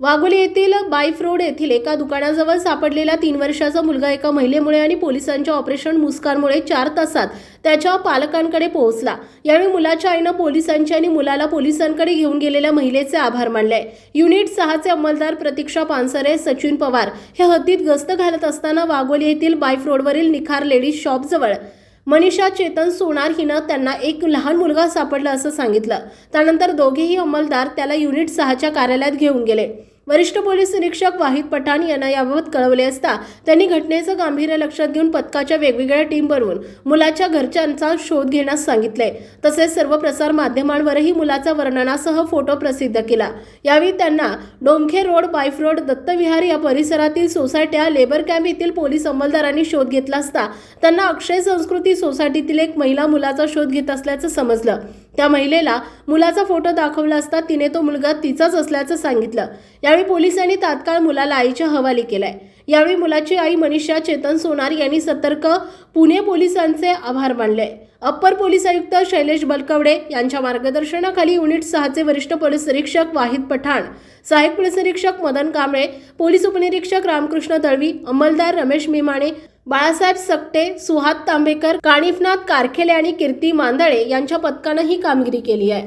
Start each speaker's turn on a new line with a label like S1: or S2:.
S1: वाघोली येथील wife road येथील एका दुकानाजवळ सापडलेला तीन वर्षाचा मुलगा एका महिलेमुळे आणि पोलिसांच्या ऑपरेशन मुस्कानमुळे चार तासात त्याच्या पालकांकडे पोहोचला. यावेळी मुलाच्या आईनं पोलिसांचे आणि मुलाला पोलिसांकडे घेऊन गेलेल्या महिलेचे आभार मानले. युनिट सहाचे अंमलदार प्रतीक्षा पानसरे सचिन पवार हे हद्दीत गस्त घालत असताना वाघोली येथील बाईफ रोडवरील निखार लेडीज शॉपजवळ मनीषा चेतन सोनार हिनं त्यांना एक लहान मुलगा सापडला असं सांगितलं. त्यानंतर दोघेही अंमलदार त्याला युनिट सहाच्या कार्यालयात घेऊन गेले. वरिष्ठ पोलीस निरीक्षक वाहिद पठाण यांना याबाबत कळवले असता त्यांनी घटनेचं गांभीर्य लक्षात घेऊन पथकाच्या वेगवेगळ्या टीम बनवून मुलाच्या घरच्यांचा शोध घेण्यास सांगितले. तसेच सर्व प्रसार माध्यमांवरही मुलाचा वर्णनासह फोटो प्रसिद्ध केला. यावेळी त्यांना डोमखे रोड पाईफ रोड दत्तविहार या परिसरातील सोसायट्या लेबर कॅम्प येथील पोलीस अंमलदारांनी शोध घेतला असता त्यांना अक्षय संस्कृती सोसायटीतील एक महिला मुलाचा शोध घेत असल्याचं समजलं. त्या महिलेला मुलाचा फोटो दाखवला असता तिने तो मुलगा तिचाच असल्याचं सांगितलं. यावेळी पोलिसांनी तात्काळ मुलाला आईच्या हवाली केलाय. यावेळी मुलाची आई मनीषा चेतन सोनार यांनी सतर्क पुणे पोलिसांचे आभार मानले. अप्पर पोलीस आयुक्त शैलेश बलकवडे यांच्या मार्गदर्शनाखाली युनिट सहाचे वरिष्ठ पोलीस निरीक्षक वाहिद पठाण सहाय्यक पोलीस निरीक्षक मदन कांबळे पोलीस उपनिरीक्षक रामकृष्ण दळवी अंमलदार रमेश मिमाणे बाळासाहेब सकटे सुहात तांबेकर काणिफनाथ कारखेले आणि कीर्ती मांदळे यांच्या पथकानं ही कामगिरी केली आहे.